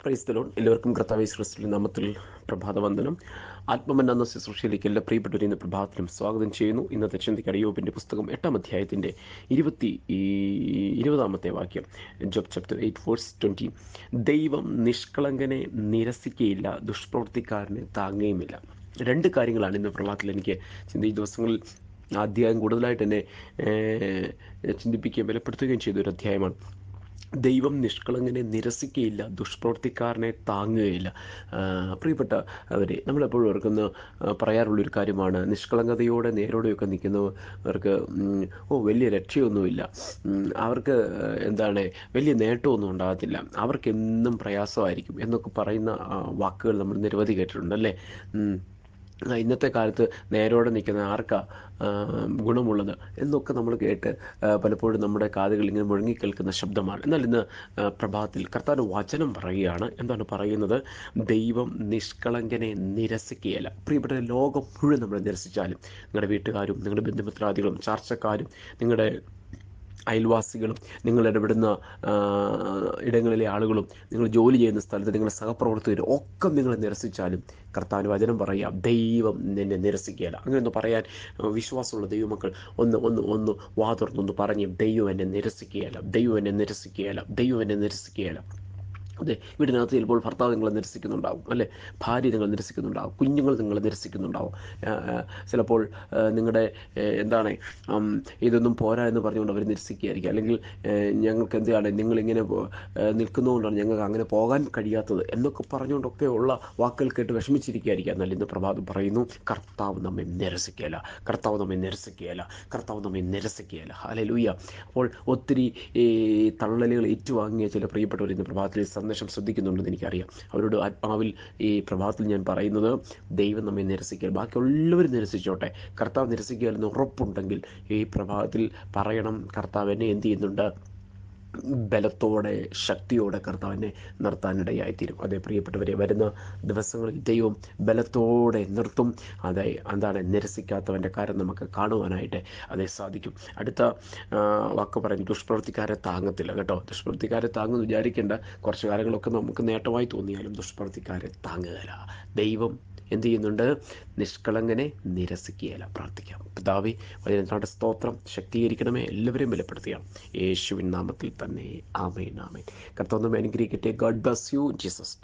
ക്രൈസ്തലോൺ എല്ലാവർക്കും കർത്താവ് ക്രിസ്തുവിന്റെ നാമത്തിൽ പ്രഭാതവന്ദനം. ആത്മമൻ എന്ന ശുശ്രൂഷയിലേക്ക് എല്ലാ പ്രിയപ്പെട്ടവരും ഇന്ന് പ്രഭാതത്തിലും സ്വാഗതം ചെയ്യുന്നു. ഇന്നത്തെ ചിന്തിക്ക് അടിയോപ്പിന്റെ പുസ്തകം എട്ടാം അധ്യായത്തിന്റെ ഇരുപത്തി ഇരുപതാമത്തെ വാക്യം. Job chapter eight verse twenty ദൈവം നിഷ്കളങ്കനെ നിരസിക്കുകയില്ല ദുഷ്പ്രവൃത്തിക്കാരനെ താങ്ങുകയുമില്ല രണ്ട് കാര്യങ്ങളാണ് ഇന്ന് പ്രഭാതത്തിൽ എനിക്ക് ചിന്ത ഈ ദിവസങ്ങളിൽ അധ്യായം കൂടുതലായിട്ട് എന്നെ ചിന്തിപ്പിക്കുകയും ബലപ്പെടുത്തുകയും ചെയ്ത ഒരു അധ്യായമാണ് ദൈവം നിഷ്കളങ്കനെ നിരസിക്കുകയില്ല ദുഷ്പ്രവർത്തിക്കാരനെ താങ്ങുകയില്ല. പ്രിയപ്പെട്ട അവരെ നമ്മളെപ്പോഴും ഓർക്കുന്ന പറയാറുള്ളൊരു കാര്യമാണ് നിഷ്കളങ്കതയോടെ നേരോടെയൊക്കെ നിൽക്കുന്നവർക്ക് ഓ വലിയ രക്ഷയൊന്നുമില്ല അവർക്ക് എന്താണ് വലിയ നേട്ടമൊന്നും ഉണ്ടാകത്തില്ല. അവർക്ക് എന്നും പ്രയാസമായിരിക്കും എന്നൊക്കെ പറയുന്ന വാക്കുകൾ നമ്മൾ നിരവധി കേട്ടിട്ടുണ്ട് അല്ലേ? ഇന്നത്തെ കാലത്ത് നേരോടെ നിൽക്കുന്ന ആർക്കാ ഗുണമുള്ളത് എന്നൊക്കെ നമ്മൾ കേട്ട് പലപ്പോഴും നമ്മുടെ കാതുകൾ ഇങ്ങനെ മുഴങ്ങിക്കേൾക്കുന്ന ശബ്ദമാണ്. എന്നാൽ ഇന്ന് പ്രഭാതത്തിൽ കർത്താവിന്റെ വചനം പറയുകയാണ്. എന്താണ് പറയുന്നത്? ദൈവം നിഷ്കളങ്കനെ നിരസിക്കുകയല്ല. പ്രിയപ്പെട്ട ലോകം മുഴുവൻ നമ്മൾ നിരസിച്ചാലും നിങ്ങളുടെ വീട്ടുകാരും നിങ്ങളുടെ ബന്ധുമിത്രാദികളും ചർച്ചക്കാരും നിങ്ങളുടെ അയൽവാസികളും നിങ്ങൾ ഇടപെടുന്ന ഇടങ്ങളിലെ ആളുകളും നിങ്ങൾ ജോലി ചെയ്യുന്ന സ്ഥലത്ത് നിങ്ങളുടെ സഹപ്രവർത്തകരും ഒക്കെ നിങ്ങളെ നിരസിച്ചാലും കർത്താവിന് വചനം പറയാം. ദൈവം നിന്നെ നിരസിക്കുകയില്ല. അങ്ങനെയൊന്ന് പറയാൻ വിശ്വാസമുള്ള ദൈവമക്കൾ ഒന്ന് ഒന്ന് ഒന്ന് വാതുർന്നൊന്ന് പറഞ്ഞ് ദൈവം എന്നെ നിരസിക്കുകയില്ല. ദൈവം എന്നെ നിരസിക്കുകയില്ല. ദൈവം എന്നെ നിരസിക്കുകയില്ല. അതെ വീടിനകത്ത് ചിലപ്പോൾ ഭർത്താവ് നിങ്ങളെ നിരസിക്കുന്നുണ്ടാവും അല്ലേ? ഭാര്യ നിങ്ങൾ നിരസിക്കുന്നുണ്ടാവും കുഞ്ഞുങ്ങൾ നിങ്ങളെ നിരസിക്കുന്നുണ്ടാവും. ചിലപ്പോൾ നിങ്ങളുടെ എന്താണ് ഇതൊന്നും പോരാ എന്ന് പറഞ്ഞുകൊണ്ട് അവർ നിരസിക്കുകയായിരിക്കും. അല്ലെങ്കിൽ ഞങ്ങൾക്ക് എന്താണ് നിങ്ങളിങ്ങനെ നിൽക്കുന്നതുകൊണ്ടാണ് ഞങ്ങൾക്ക് അങ്ങനെ പോകാൻ കഴിയാത്തത് എന്നൊക്കെ പറഞ്ഞുകൊണ്ടൊക്കെ ഉള്ള വാക്കുകൾ കേട്ട് വിഷമിച്ചിരിക്കുകയായിരിക്കും. എന്നാൽ ഇന്ന് പ്രഭാതം പറയുന്നു കർത്താവ് നമ്മെ നിരസിക്കുകയില്ല കർത്താവ് നമ്മെ നിരസിക്കുകയില്ല കർത്താവ് നമ്മെ നിരസിക്കുകയില്ല. ലൂയ്യ അപ്പോൾ ഒത്തിരി തള്ളലുകൾ ഏറ്റുവാങ്ങിയ ചില പ്രിയപ്പെട്ടവർ ഇന്ന് പ്രഭാതത്തിൽ സന്ദേശം ശ്രദ്ധിക്കുന്നുണ്ടെന്ന് എനിക്കറിയാം. അവരോട് ആത്മാവിൽ ഈ പ്രഭാതത്തിൽ ഞാൻ പറയുന്നത് ദൈവം നമ്മെ നിരസിക്കുക ബാക്കിയുള്ളവർ നിരസിച്ചോട്ടെ. കർത്താവ് നിരസിക്കുക എന്ന് ഉറപ്പുണ്ടെങ്കിൽ ഈ പ്രഭാതത്തിൽ പറയണം കർത്താവ് എന്നെ എന്ത് ചെയ്യുന്നുണ്ട്? ബലത്തോടെ ശക്തിയോടെ കർത്താവിനെ നിർത്താനിടയായിത്തീരും. അതേ പ്രിയപ്പെട്ടവരെ വരുന്ന ദിവസങ്ങളിൽ ദൈവം ബലത്തോടെ നിർത്തും. അതെ എന്താണ് നിരസിക്കാത്തവന്റെ കാര്യം നമുക്ക് കാണുവാനായിട്ട് അതേ സാധിക്കും. അടുത്ത വാക്ക് പറയും ദുഷ്പ്രവൃത്തിക്കാരെ താങ്ങത്തില്ല. കേട്ടോ ദുഷ്പ്രവൃത്തിക്കാരെ താങ്ങുമെന്ന് വിചാരിക്കേണ്ട കുറച്ച് കാര്യങ്ങളൊക്കെ നമുക്ക് നേട്ടമായി തോന്നിയാലും ദുഷ്പ്രവൃത്തിക്കാരെ താങ്ങുകയില്ല. ദൈവം എന്ത് ചെയ്യുന്നുണ്ട്? നിഷ്കളങ്കനെ നിരസിക്കുകയല്ല. പ്രാർത്ഥിക്കാം. പിതാവി വലിയ സ്തോത്രം. ശക്തീകരിക്കണമേ. എല്ലാവരെയും ബലപ്പെടുത്തിയാണ് യേശുവിൻ നാമത്തിൽ തന്നെ. ആമേൻ ആമേൻ. കർത്താവ് അനുഗ്രഹിക്കട്ടെ. God bless you Jesus